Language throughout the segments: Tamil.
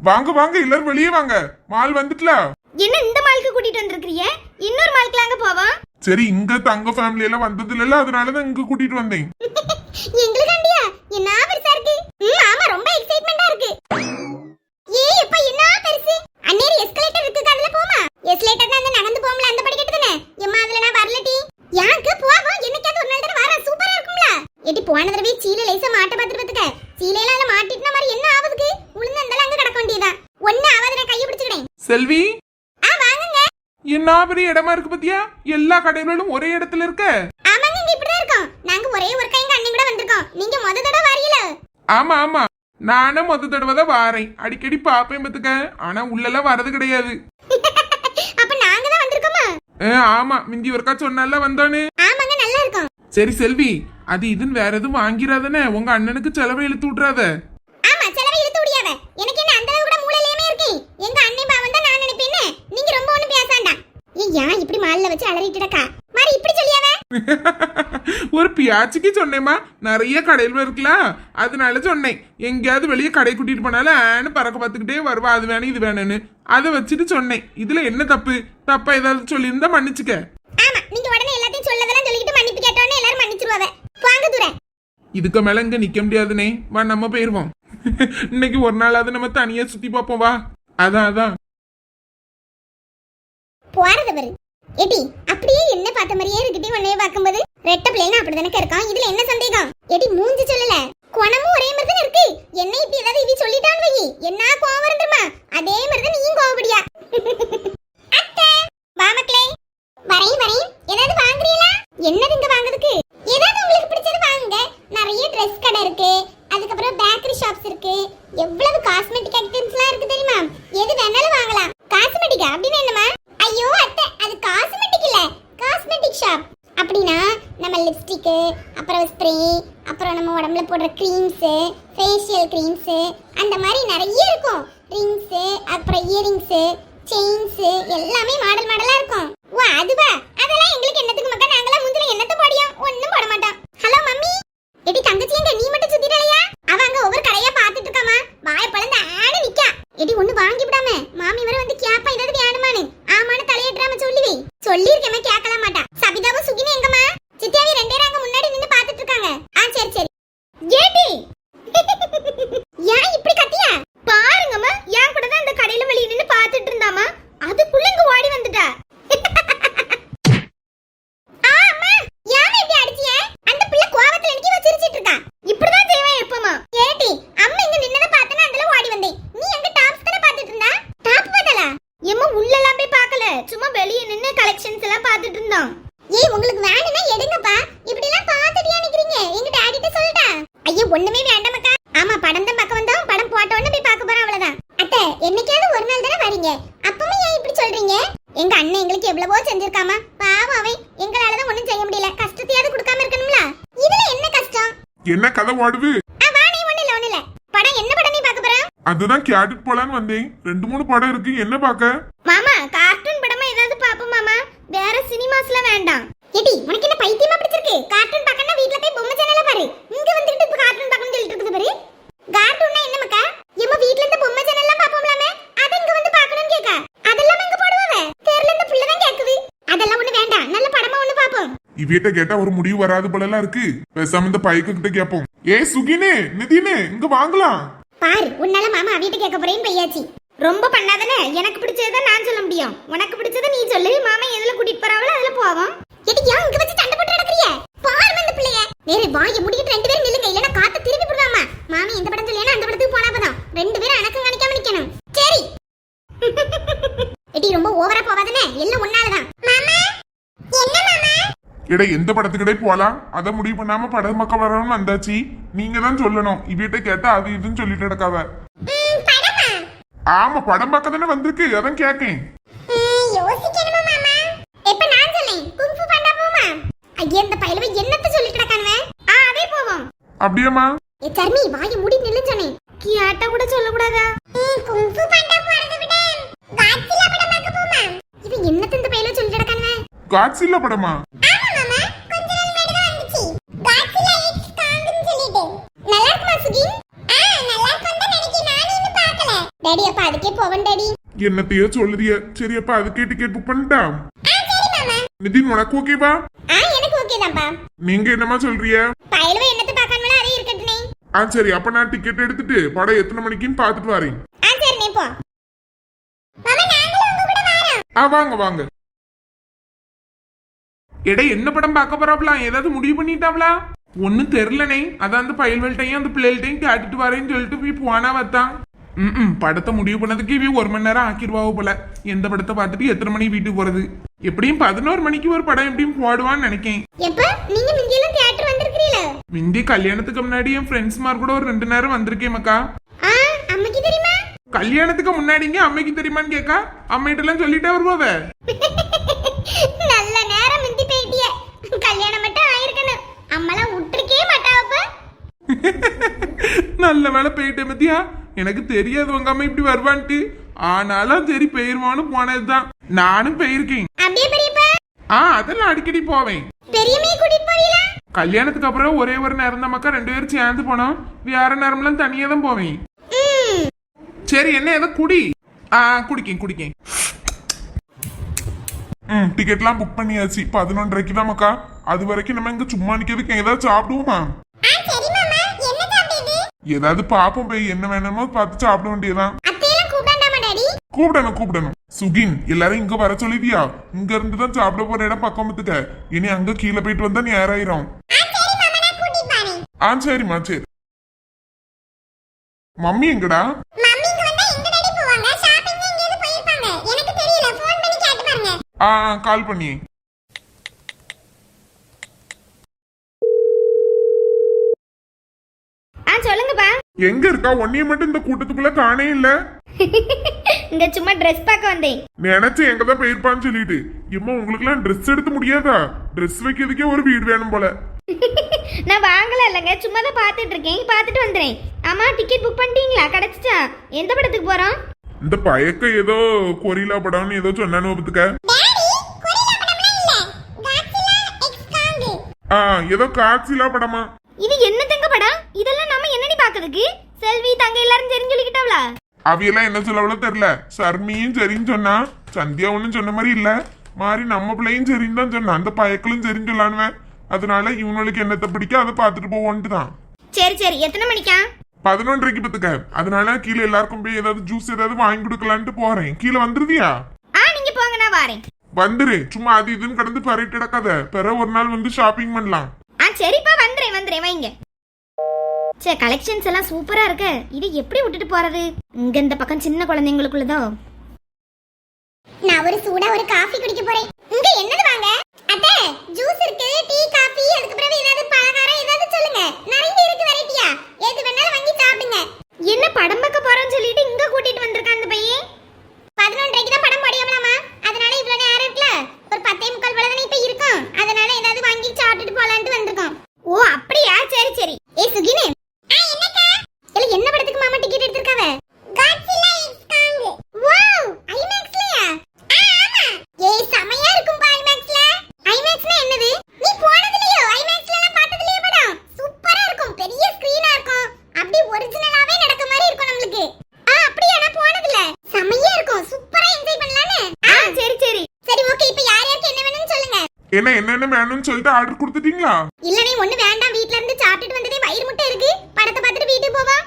வாங்க வாங்க எல்லாரும் வெளியே வாங்க. மால் வந்துட்டல. என்ன இந்த மாலுக்கு கூட்டிட்டு வந்திருக்கிறீங்க இன்னொரு மாலுக்கு அங்க போவோம் சரி இங்க தங்க ஃபேமிலி எல்லாம் வந்தது இல்ல அதனாலதான் இங்க கூட்டிட்டு வந்தேன். எங்களுக்காண்டியா? என்ன பெருசா இருக்கு? ம் ஆமா ரொம்ப எக்ஸைட்மெண்டா இருக்கு. ஏய் எப்ப என்ன பெருசு? அன்னேரி எஸ்கலேட்டர் இருக்கு அதுல போமா? எஸ்கலேட்டர் தான் நடந்து போம்ல அந்த படிக்கட்டு தானே எம்மா அதுல நான் வரலடி யாருக்கு? போவோம் என்னைக்காவது ஒரு நாள் தடவை வர சூப்பரா இருக்கும்ல. ஏடி போன தடவை சீலை லேசா மாட்ட பாத்துட்டு சீலையில அதுல மாட்டிட்டுன மாதிரி என்ன ஆகுதுக்கு? உளுந்து அந்தால அங்க கிடக்க வேண்டியதா ஒண்ணு ஆகாத நான் கையை பிடிச்சுக்கிறேன். செல்வி? ஆ வாங்குங்க. என்ன பெரிய இடமா இருக்கு பத்தியா? எல்லா கடைகளும் ஒரே இடத்துல இருக்க. ஆமாங்க இங்க இப்படிதான் இருக்கோம். நாங்க ஒரே ஒரு கைங்க அண்ணன் கூட வந்திருக்கோம். நீங்க முத தடவை வரீல? ஆமா ஆமா. நானும் மொத்த தடவை தான் வாரேன். அடிக்கடி பாப்பேன் பத்துக்க. ஆனா உள்ளெல்லாம் வரது கிடையாது. அப்ப நாங்க தான் வந்திருக்கோமா? ஏ, ஆமா. மிந்தி ஒருக்கா சொன்னால வந்தானே ஆமாங்க நல்லா இருக்கும். சரி செல்வி. அது இதுன்னு வேற எதுவும் வாங்கிறாதானே உங்க அண்ணனுக்கு செலவை இழுத்து விட்றாத ஆமா செலவை இழுத்து முடியாத எனக்கு என்ன அந்த அளவு கூட மூளையிலேயே இருக்கு எங்க அண்ணன் பாவம் தான் நான் நினைப்பேன்னு நீங்க ரொம்ப ஒண்ணு பேசாண்டா ஏன் இப்படி மால்ல வச்சு அலறிட்டுடக்கா மாதிரி இப்படி சொல்லியாவ? ஒரு பியாச்சிக்கு சொன்னேம்மா. நிறைய கடையில் இருக்குல்ல. அதனால சொன்னேன். எங்கேயாவது வெளியே கடை கூட்டிட்டு போனாலும் ஆன்னு பறக்க பார்த்துக்கிட்டே வருவா. அது வேணும் இது வேணும்னு. அதை வச்சுட்டு சொன்னேன். இதுல என்ன தப்பு? தப்பா ஏதாவது சொல்லியிருந்தா மன்னிச்சுக்க. ஆமா நீங்க உடனே எல்லாத்தையும் சொல்லதெல்லாம் சொல்லிக்கிட்டு மன்னிப்பு கேட்டோன்னே எல்லாரும் மன்னிச்சிருவாவ. வாங்க தூர. இதுக்கு மேல இங்க நிக்க முடியாதுனே. வா நம்ம போயிருவோம். இன்னைக்கு ஒரு நாளாவது நம்ம தனியா சுத்தி பார்ப்போம் வா. அதான் அதான். போறது பாரு. எடி அப்படியே என்ன பார்த்த மாதிரியே இருக்குடி உன்னைய பார்க்கும்போது? ரெட்ட பிள்ளைனா அப்படிதானே இருக்கான்? இதுல என்ன சந்தேகம்? எடி மூஞ்சி சொல்லல. குணமும் ஒரே மாதிரி தான் இருக்கு. என்ன இப்படி ஏதாவது இவி சொல்லிட்டான்னு வை என்ன கோவம் அதே மாதிரி தான் நீயும் கோவப்படியா அத்தை வா மக்களே வரையும் வரையும் ஏதாவது வாங்குறீங்களா என்னது இங்க வாங்குறதுக்கு ஏதாவது உங்களுக்கு பிடிச்சது வாங்குங்க நிறைய ட்ரெஸ் கடை இருக்கு அதுக்கப்புறம் பேக்கரி ஷாப்ஸ் இருக்கு எவ்வளவு காஸ்மெட்டிக் ஐட்டம்ஸ்லாம் இருக்கு தெரியுமா எது வேணாலும் வாங்கலாம் காஸ்மெட்டிக்கா அப்படின்னு என்னமா ஐயோ அத்தை அது காஸ்மெட்டிக் இல்ல காஸ்மெட்டிக் ஷாப் அப்படின்னா நம்ம லிப்ஸ்டிக்கு அப்புறம் ஸ்ப்ரே அப்புறம் நம்ம உடம்புல போடுற க்ரீம்ஸு ஃபேஷியல் க்ரீம்ஸு அந்த மாதிரி நிறைய இருக்கும். ரிங்ஸு அப்புறம் இயரிங்ஸு செயின்ஸு எல்லாமே மாடல் மாடலா இருக்கும். ஓ அதுவா அதெல்லாம் எங்களுக்கு என்னத்துக்கு மக்கா? நாங்களாம் முந்தில என்னத்தை போடியோம்? ஒண்ணும் போட மாட்டோம். ஹலோ மம்மி எடி தங்கச்சி எங்க நீ மட்டும் சுத்திட்டலையா? அவ அங்க ஒவ்வொரு கடையா பாத்துட்டு இருக்காமா வாய பழந்த ஆடு நிக்கா. எடி ஒண்ணு வாங்கி விடாம மாமி வர வந்து கேப்பா ஏதாவது வேணுமானு ஆமான்னு தலையிடாம சொல்லி வை சொல்லிருக்கேமே கேட்கலாம் மாட்டா சபிதாவும் சுகினி எங்கம்மா சித்தியாவி ரெண்டே பேரும் அங்க முன்னாடி நின்னு பாத்துட்டு இருக்காங்க ஆ சரி சரி ஏடி ஏன் இப்படி கத்தியா பாருங்கம்மா ஏன் கூட தான் இந்த கடையில வெளிய நின்னு பாத்துட்டு இருந்தாமா அதுக்குள்ள இங்க ஓடி வந்துட்டா ஆ, அம்மா, ஏன் இப்படி அடிச்சிய? அந்த பிள்ளை கோவத்துல எனக்கு இவ சிரிச்சிட்டு இருக்கா. இப்படிதான் செய்வேன் எப்பவுமா. ஏடி, அம்மா இங்க நின்னதை பார்த்தேனா அதுல ஓடி வந்தேன். நீ எங்க tops தானே பார்த்துட்டு இருந்தா? top பார்த்தலா? எம்மா, உள்ளெல்லாம் போய் பார்க்கல. சும்மா வெளிய நின்னு collections எல்லாம் பார்த்துட்டு இருந்தோம். ஏய், உங்களுக்கு வேணும்னா எடுங்கப்பா. இப்படிலாம் பார்த்துட்டியா நிக்கிறீங்க? எங்க daddy கிட்ட சொல்லட்டா? ஐயோ, ஒண்ணுமே வேண்டாமக்கா. ஆமா, படம் தான் பார்க்க வந்தோம். படம் போட்ட உடனே போய் பார்க்க போறோம், அவ்வளவுதான். அத்தை, என்னைக்காவது ஒரு நாள் தானே வரீங்க அப்பவுமே ஏன் இப்படி சொல்றீங்க எங்க அண்ணன் எங்களுக்கு எவ்வளவோ செஞ்சிருக்காமா பாவம் அவன் எங்களால ஒண்ணும் செய்ய முடியல கஷ்டத்தையாவது கொடுக்காம இருக்கணும்ல இதுல என்ன கஷ்டம் என்ன கதை ஓடுது போற அதுதான் கேட்டுட்டு போலான்னு வந்தேன் ரெண்டு மூணு படம் இருக்கு என்ன பார்க்க மாமா கார்ட்டூன் படமா ஏதாவது பாப்போம் மாமா வேற சினிமாஸ்ல வேண்டாம். ஏடி உனக்கு என்ன பைத்தியமா பிடிச்சிருக்கு? கார்ட்டூன் பார்க்கணும் வீட்ல போய் பொம்மை சேனல்ல பாரு. இங்க வந்துட்டு இப்ப கார்ட்டூன் பார்க்கணும்னு சொல்லிட்டு இருக்குது பாரு. கார்ட்டூன்னா என்ன மக்கா? எம்ம வீட்ல இருந்து பொம்மை சேனல்லாம் பாப்போம்லாமே அத இங்க வந்து பார்க்கணும்னு கேக்க. அதெல்லாம் எங்க போடுவாங்க தெரியல இந்த புள்ள தான் கேக்குது. அதெல்லாம் ஒண்ணு வேண்டாம். நல்ல படமா ஒண்ணு பாப்போம் இவிட்ட கேட்டா ஒரு முடிவு வராது போலலாம் இருக்கு. பேசாம இந்த பைக்கு கிட்ட கேப்போம். ஏ சுகினே நிதினே இங்க வாங்கலாம். பாரு உன்னால மாமா வீட்டு கேட்க போறேன்னு பையாச்சி. ரொம்ப பண்ணாதானே? எனக்கு பிடிச்சதை நான் சொல்ல முடியும். உனக்கு பிடிச்சதை நீ சொல்லு. மாமா எதுல கூட்டிட்டு போறாவளோ அதுல போவோம். எடி ஏன் இங்க வச்சு சண்டை போட்டு நடக்கறிய பாரு அந்த பிள்ளைய. வேற வாய முடிக்கிட்டு ரெண்டு பேரும் நில்லுங்க. இல்லனா காத்து திருப்பி போடுவாமா மாமி இந்த படம் சொல்லினா அந்த படத்துக்கு போனா போதும். ரெண்டு பேரும் அணக்கம் கணிக்காம நிக்கணும். சரி. எடி ரொம்ப ஓவரா போவாதனே எல்லாம் ஒன்னாலதான். மாமா? என்ன மாமா? இட எந்த படத்துக்கிட்டே போலாம்? அதை முடிவு பண்ணாம படம் பக்கம் வரணும்னு வந்தாச்சு. நீங்க தான் சொல்லணும். இவிட்ட கேட்டா அது இதுன்னு சொல்லிட்டு நடக்காத ஆமா படம் பார்க்க தானே வந்திருக்கு அதான் கேக்கேன் யோசிக்கணுமா மாமா? எப்ப நான் சொல்லேன். குங்ஃபு பாண்டா போமா? ஐயா இந்த பையலவை என்னத்த சொல்லிட்டு கிடக்கானுவே? ஆ அதே போவோம். அப்படியேம்மா? ஏ சர்மி வாய மூடி நில்லு சொன்னேன். கியாட்டா கூட சொல்லக்கூடாதா? குங்ஃபு பாண்டா போறத விட காட்சிலா படம் பார்க்க போமா? இவன் என்னத்த இந்த பையல சொல்லிட்டு கிடக்கானுவே? காட்சில்ல படமா ஆமா மாமா கொஞ்ச நாள் முன்னாடி தான் வந்துச்சு காட்சிலா எக்ஸ் காங்குன்னு சொல்லிட்டு நல்லா இருக்குமா சுகின் ஆ நல்லா இருக்கும் தான் நினைக்கிறேன் நானும் இன்னும் பார்க்கல டாடி அப்ப அதுக்கே போவன் டாடி என்னத்தையோ சொல்லுதிய சரி அப்ப அதுக்கே டிக்கெட் புக் பண்ணிட்டா நிதின் உனக்கு ஓகேவா எனக்கு ஓகே தான்ப்பா. நீங்க என்னமா சொல்றிய? பயலுவ என்னத்தை பார்க்காமல அதே இருக்கட்டுனே ஆ சரி அப்ப நான் டிக்கெட் எடுத்துட்டு படம் எத்தனை மணிக்குன்னு பாத்துட்டு வரேன். ஆ சரி நீ போ. மாமா நாங்களும் உங்க கூட வரோம். ஆ வாங்க வாங்க. எடை என்ன படம் பார்க்க போறாப்ல? ஏதாவது முடிவு பண்ணிட்டாப்லா? ஒன்னும் தெரிலனே அதான் அந்த பயல்வெல்ட்டையும் அந்த பிள்ளைகள்ட்டையும் கேட்டுட்டு வரேன்னு சொல்லிட்டு போய் போனா வத்தான் ம் படத்தை முடிவு பண்ணதுக்கு இவ ஒரு மணி நேரம் ஆக்கிடுவாவோ போல. எந்த படத்தை பார்த்துட்டு எத்தனை மணி வீட்டுக்கு போறது? எப்படியும் பதினோரு மணிக்கு ஒரு படம் எப்படியும் போடுவான்னு நினைக்கேன். எப்ப? நீங்க முந்தியெல்லாம் தியேட்டர் வந்திருக்கீங்களா முந்தி கல்யாணத்துக்கு முன்னாடி என் ஃப்ரெண்ட்ஸ் மார் கூட ஒரு ரெண்டு நேரம் வந்திருக்கேன் மக்கா. ஆ அம்மைக்கு தெரியுமா? கல்யாணத்துக்கு முன்னாடிங்க அம்மைக்கு தெரியுமான்னு கேக்கா? அம்மைகிட்ட எல்லாம் சொல்லிட்டே வருவாவ? நல்ல நேரம் முந்தி போயிட்டிய. கல்யாணம் மட்டும் ஆயிருக்கணும். அம்மாலாம் விட்டுருக்கே மாட்டாவப்ப நல்ல வேலை போயிட்டேன் மத்தியா. எனக்கு தெரியாது உங்க அம்மா இப்படி வருவான்ட்டு. ஆனாலும் சரி பெயர்வான்னு போனதுதான். நானும் போயிருக்கேன். ஆ அதெல்லாம் அடிக்கடி போவேன். கல்யாணத்துக்கு அப்புறம் ஒரே ஒரு நேரம் தான் மக்கா ரெண்டு பேரும் சேர்ந்து போனோம். வேற நேரம்லாம் தனியா தான் போவேன். சரி என்ன ஏதோ குடி. ஆ குடிக்கேன் குடிக்கேன். ம் டிக்கெட்லாம் புக் பண்ணியாச்சு. பதினொன்றரைக்கு தான் மக்கா. அது வரைக்கும் நம்ம இங்க சும்மா நிக்கிறதுக்கு ஏதாவது சாப்பிடுவோமா ஆ சரி மாமா என்ன சாப்பிடுது ஏதாவது பாப்போம் போய் என்ன வேணுமோ பார்த்து சாப்பிட டாடி? கூப்பிடணும் கூப்பிடணும். சுகின் எல்லாரும் இங்க வர சொல்லிதியா இங்க இருந்து தான் சாப்பிட போற இடம் பக்கமத்துக்க இனி அங்க கீழே போயிட்டு வந்தா நேராயிரும். ஆ ஆ சரிம்மா சரி. மம்மி எங்கடா? மம்மி இங்க வந்தா எங்க டாடி போவாங்க ஷாப்பிங் எங்கேயாவது போயிருப்பாங்க எனக்கு தெரியல ஃபோன் பண்ணி கேட்டு பாருங்க ஆ ஆ, கால் பண்ணி ஆ சொல்லுங்கப்பா. எங்க இருக்கா? ஒன்னிய மட்டும் இந்த கூட்டத்துக்குள்ள காணே இல்ல. இங்க சும்மா ட்ரெஸ் பார்க்க வந்தேன். நினைச்சு எங்க தான் போயிருப்பான்னு சொல்லிட்டு. இம்மா உங்களுக்கு எல்லாம் ட்ரெஸ் எடுத்து முடியாதா? ட்ரெஸ் வைக்கிறதுக்கே ஒரு வீடு வேணும் போல. நான் வாங்கல இல்லைங்க சும்மா தான் பார்த்துட்டு இருக்கேன். பார்த்துட்டு வந்துடுறேன். ஆமா டிக்கெட் புக் பண்ணிட்டீங்களா? கிடைச்சிச்சா? எந்த படத்துக்கு போறோம்? இந்த பயக்க ஏதோ கொரிலா படம்னு ஏதோ சொன்னானு காங் ஆ ஏதோ காட்சிலா படமா? இது என்னத்தங்க படம்? இதெல்லாம் பார்க்கறதுக்கு செல்வி தங்க எல்லாரும் தெரிஞ்சு சொல்லிக்கிட்டாவளா அவையெல்லாம் என்ன சொல்லவளோ தெரியல. சர்மியும் சரின்னு சொன்னா சந்தியா ஒன்னும் சொன்ன மாதிரி இல்ல. மாறி நம்ம பிள்ளையும் சரின்னு தான் சொன்னா அந்த பயக்களும் சரின்னு சொல்லானுவேன். அதனால இவனுக்கு என்னத்தை பிடிக்க அதை பார்த்துட்டு போவோன்ட்டு தான் சரி சரி. எத்தனை மணிக்கா? பதினொன்றரைக்கு பத்துக்க. அதனால கீழே எல்லாருக்கும் போய் ஏதாவது ஜூஸ் ஏதாவது வாங்கி கொடுக்கலான்ட்டு போறேன். கீழே வந்துருதியா? ஆ நீங்க போங்க நான் வாரேன். வந்துரு. சும்மா அது இதுன்னு கடந்து பரவிட்டு கிடக்காத. பிற ஒரு நாள் வந்து ஷாப்பிங் பண்ணலாம். ஆ சரிப்பா வந்துடுறேன் வந்துடுறேன் வைங்க. சே கலெக்ஷன்ஸ் எல்லாம் சூப்பரா இருக்கு. இது எப்படி விட்டுட்டு போறது? இங்க இந்த பக்கம் சின்ன குழந்தைங்களுக்குள்ளதோ நான் ஒரு சூடா ஒரு காஃபி குடிக்க போறேன். இங்க என்னது வாங்க அத்தை ஜூஸ் இருக்கு டீ காஃபி அதுக்கு பிறகு ஏதாவது பலகாரம் ஏதாவது சொல்லுங்க நிறைய இருக்கு வெரைட்டியா எது வேணாலும் வாங்கி சாப்பிடுங்க என்ன படம் பார்க்க போறோம்னு சொல்லிட்டு இங்க கூட்டிட்டு வந்திருக்கான் அந்த பையன் பதினொன்றரைக்கு தான் படம் முடியலாமா அதனால இவ்வளவு நேரம் இருக்குல்ல ஒரு பத்தே முக்கால் போல தானே இப்ப இருக்கும் அதனால ஏதாவது வாங்கி சாப்பிட்டுட்டு போலான்ட்டு வந்திருக்கோம் ஓ அப்படியா சரி சரி ஏ சுகினே ஆ என்னக்கா இல்ல என்ன படத்துக்கு மாமா டிக்கெட் எடுத்திருக்காவ காட்சிலா எக்ஸ் காங் வாவ் ஐமேக்ஸ்லயா ஆ ஆமா ஏய் செமையா இருக்கும் பா ஐமேக்ஸ்ல ஐமேக்ஸ்னா என்னது நீ போனதுலயோ ஐமேக்ஸ்ல எல்லாம் பார்த்ததுலயே படம் சூப்பரா இருக்கும் பெரிய ஸ்கிரீனா இருக்கும் அப்படி ஒரிஜினலாவே நடக்க மாதிரி இருக்கும் நம்மளுக்கு ஆ அப்படியா நான் போனதுல செமையா இருக்கும் சூப்பரா என்ஜாய் பண்ணலாம்னு ஆ சரி சரி சரி ஓகே இப்போ யார் யாருக்கு என்ன வேணும்னு சொல்லுங்க என்ன என்னென்ன வேணும்னு சொல்லிட்டு ஆர்டர் கொடுத்துட்டீங்களா? இல்லனே ஒண்ணு வேண்டாம். வீட்ல இருந்து சாப்பிட்டுட்டு வந்ததே வயிறு முட்டை இருக்கு. படத்தை பார்த்துட்டு வீட்டுக்கு போவோம்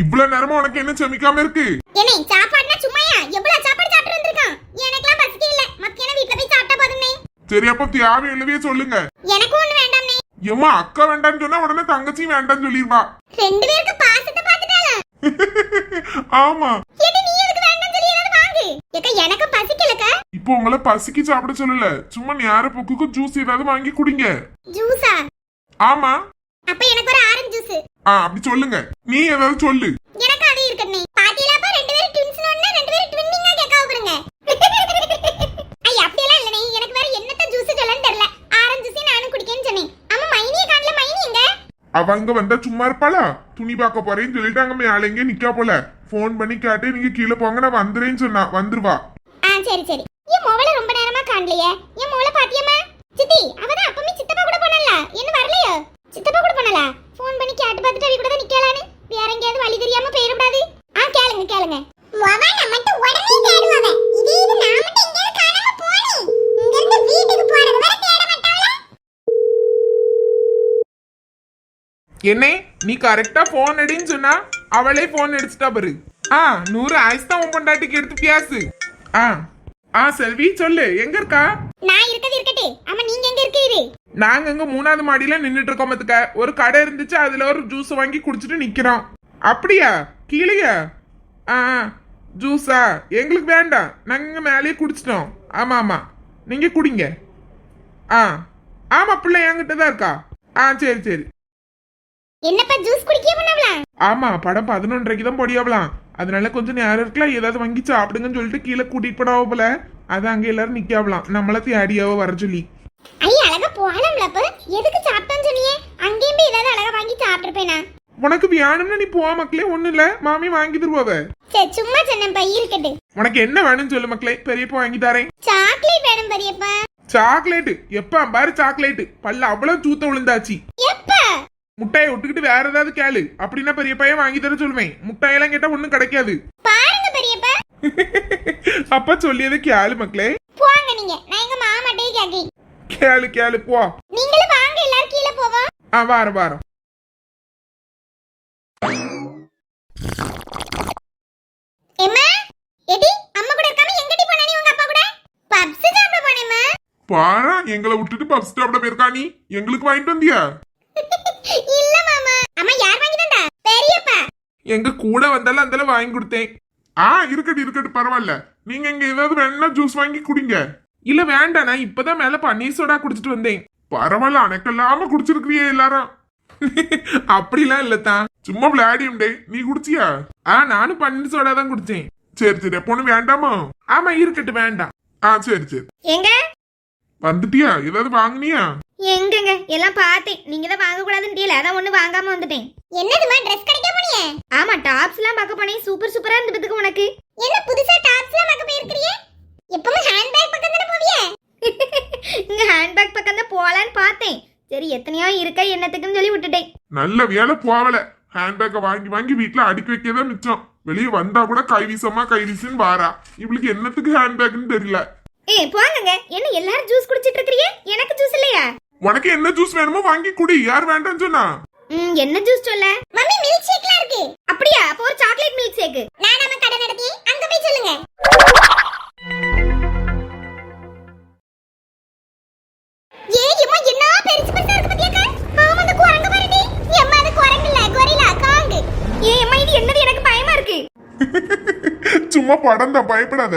இவ்வளவு நேரமா உனக்கு என்ன செமிக்காம இருக்கு? ஏனே சாப்பாடுனா சும்மாயா? எவ்வளவு சாப்பாடு சாப்பிட்டு வந்திருக்கான்? எனக்கெல்லாம் பசிக்கவே இல்ல. மத்தியானம் வீட்ல போய் சாப்பிட்டா போதும்னே. சரி அப்ப தியாவை எழுதியே சொல்லுங்க. எனக்கும் ஒண்ணு வேண்டாம்னே. ஏம்மா அக்கா வேண்டாம்னு சொன்னா உடனே தங்கச்சியும் வேண்டாம்னு சொல்லிடுவா. ரெண்டு பேருக்கு பாசத்தை பார்த்துட்டால ஆமா. ஏக்கா எனக்கு பசிக்கலக்கா. இப்போ உங்களை பசிக்கு சாப்பிட சொல்லல. சும்மா நேர புக்குக்கு ஜூஸ் ஏதாவது வாங்கி குடிங்க. ஜூஸா ஆமா. அப்ப எனக்கு ஒரு ஆரஞ்சு ஜூஸ் ஆ அப்படி சொல்லுங்க. நீ ஏதாவது சொல்லு. எனக்கு அது இருக்கட்னே பாட்டியில அப்ப ரெண்டு பேரும் ட்வின்ஸ் ஒண்ணு ரெண்டு பேரும் ட்வின்னிங்கா கேட்க போறங்க ஐய அப்படியெல்லாம் இல்லனே எனக்கு வேற என்னத்த ஜூஸ் சொல்லன்னு தெரியல. ஆரஞ்சு ஜூஸ் நானும் குடிக்கேன்னு சொன்னேன். அம்மா மைனிய காணல மைனி எங்க? அவ அங்க வந்தா சும்மா இருப்பாளா? துணி பார்க்க போறேன்னு சொல்லிட்டு அங்க மேல எங்க நிக்கா போல. ஃபோன் பண்ணி கேட்டு நீங்க கீழே போங்க நான் வந்துறேன்னு சொன்னா வந்துருவா. ஆ சரி சரி. என் மோவல ரொம்ப நேரமா காணலையே. என் மோவல பாத்தியமா சித்தி அவ தான் அப்பமே சித்தப்பா கூட போனல என்ன வரலையோ? சித்தப்பா கூட போனல ஃபோன் பண்ணி கேட்டு பார்த்துட்டு அவ கூட தான் நிக்கலானு வேற எங்கயாவது வழி தெரியாம போயிட கூடாது ஆ கேளுங்க கேளுங்க. மோவ நம்மட்ட உடனே தேடுவாவ இது இது நான் மட்டும் எங்கயாவது காணாம போனே. இங்க இருந்து வீட்டுக்கு போறது வரை தேட மாட்டாளா? என்ன நீ கரெக்டா ஃபோன் அடின்னு சொன்னா அவளே போன் அடிச்சிட்டா பாரு. ஆ நூறு ஆயிஸ் தான் உன் பொண்டாட்டிக்கு எடுத்து பியாசு. ஆ ஆ செல்வி சொல்லு எங்க இருக்கா? நான் இருக்கது இருக்கட்டு. ஆமா நீங்க எங்க இருக்கீரு? நாங்க இங்க மூணாவது மாடியில நின்னுட்டு இருக்கோம் பாத்துக்க. ஒரு கடை இருந்துச்சு அதுல ஒரு ஜூஸ் வாங்கி குடிச்சிட்டு நிக்கிறோம். அப்படியா? கீழேயா? ஆ ஜூஸா எங்களுக்கு வேண்டாம். நாங்க மேலேயே குடிச்சிட்டோம். ஆமா ஆமா. நீங்க குடிங்க. ஆ ஆமா பிள்ளை என்கிட்ட தான் இருக்கா? ஆ சரி சரி. என்னப்பா ஜூஸ் குடிக்க பண்ணவலாம் ஆமா படம் பதினொன்றரைக்கு தான் பொடியாவலாம் அதனால கொஞ்சம் நேரம் இருக்கலாம் ஏதாவது வாங்கி சாப்பிடுங்கன்னு சொல்லிட்டு கீழே கூட்டிட்டு போனாவ போல. அதான் அங்க எல்லாரும் நிக்காவலாம் நம்மள தேடியாவ வர சொல்லி. ஐயா அழகா போகலாம்ல அப்ப. எதுக்கு சாப்பிட்டோன்னு சொன்னியே? அங்கேயும் போய் ஏதாவது அழகா வாங்கி சாப்பிட்டுருப்பேனா? உனக்கு வேணும்னு நீ போவா மக்களே. ஒண்ணு இல்ல. மாமி வாங்கி தருவாவ சரி சும்மா சொன்னேன்ப்பா இருக்கட்டு. உனக்கு என்ன வேணும்னு சொல்லு மக்களே. பெரியப்பா வாங்கி தரேன். சாக்லேட் வேணும் பெரியப்பா சாக்லேட் எப்ப பாரு சாக்லேட் பல்ல அவ்வளவு சூத்த விழுந்தாச்சு முட்டையை விட்டுக்கிட்டு வேற ஏதாவது கேளு. அப்படின்னா பெரிய பையன் வாங்கி தர சொல்லுவேன் முட்டையெல்லாம் கேட்டா ஒண்ணும் கிடைக்காது. பாருங்க பெரியப்பா. அப்ப சொல்லியது கேளு மக்களே. போங்க நீங்க. நான் எங்க மாமாட்டையே கேக்கேன் கேளு கேளு போ. நீங்களும் வாங்க எல்லாரும் கீழே போவோம். ஆ வாரம் வாரம். எம்மா எடி அம்மா கூட இருக்காம எங்கடி போன நீ உங்க அப்பா கூட? பப்ஸ் சாப்பிட போனேம்மா. பாரா எங்களை விட்டுட்டு பப் ஸ்டாப்ல போயிருக்கா நீ? எங்களுக்கு வாங்கிட்டு வந்தியா இல்ல மாமா அம்மா யார் வாங்கி தந்தா பெரியப்பா எங்க கூட வந்தாலும் அந்த வாங்கி கொடுத்தேன். ஆ இருக்கட்டு இருக்கட்டு பரவாயில்ல. நீங்க இங்க ஏதாவது வேணும்னா ஜூஸ் வாங்கி குடிங்க. இல்ல வேண்டாம் நான் இப்பதான் மேல பன்னீர் சோடா குடிச்சிட்டு வந்தேன். பரவாயில்ல அணைக்கல்லாம குடிச்சிருக்கிறியே எல்லாரும். அப்படிலாம் இல்ல தான் சும்மா விளையாடியும் டே நீ குடிச்சியா? ஆ நானும் பன்னீர் சோடா தான் குடிச்சேன். சரி சரி அப்போ ஒண்ணு வேண்டாமா? ஆமா இருக்கட்டு வேண்டாம். ஆ சரி சரி. எங்க? வந்துட்டியா? ஏதாவது வாங்குனியா? எங்கங்க? எல்லாம் பார்த்தேன். நீங்க தான் வாங்க கூடாதுன்னு அதான் ஒண்ணு வாங்காம வந்துட்டேன். என்னதுமா Dress கடைக்க போனியே? ஆமா டாப்ஸ் எல்லாம் பார்க்க போனேன். சூப்பர் சூப்பரா இருந்ததுக்கு உனக்கு. என்ன புதுசா டாப்ஸ்லாம் பார்க்க போயிருக்கிறியே? எப்பவும் ஹேண்ட்பேக் பக்கம் தானே போவியே? இங்க ஹேண்ட்பேக் பக்கம் தான் போலான்னு பார்த்தேன். சரி எத்தனையோ இருக்கா என்னத்துக்குன்னு சொல்லி விட்டுட்டேன். நல்ல வேலை போவல ஹேண்ட்பேக்கை வாங்கி வாங்கி வீட்டுல அடுக்கி வைக்கதான் மிச்சம். வெளியே வந்தா கூட கை வீசமா கை வீசுன்னு வாரா. இவளுக்கு என்னத்துக்கு ஹேண்ட்பேக்னு தெரியல. ஏய் போங்கங்க. என்ன எல்லாரும் ஜூஸ் குடிச்சிட்டு இருக்கீங்க எனக்கு ஜூஸ் இல்லையா? உனக்கு என்ன ஜூஸ் வேணுமோ வாங்கி குடி. யார் வேண்டாம்னு சொன்னா? ம் என்ன ஜூஸ் சொல்ல? மம்மி மில்க் ஷேக்லாம் இருக்கு. அப்படியா? அப்போ ஒரு சாக்லேட் மில்க் ஷேக் நான் நம்ம கடை நடத்தி அங்க போய் சொல்லுங்க. சும்மா படம் தான் பயப்படாத.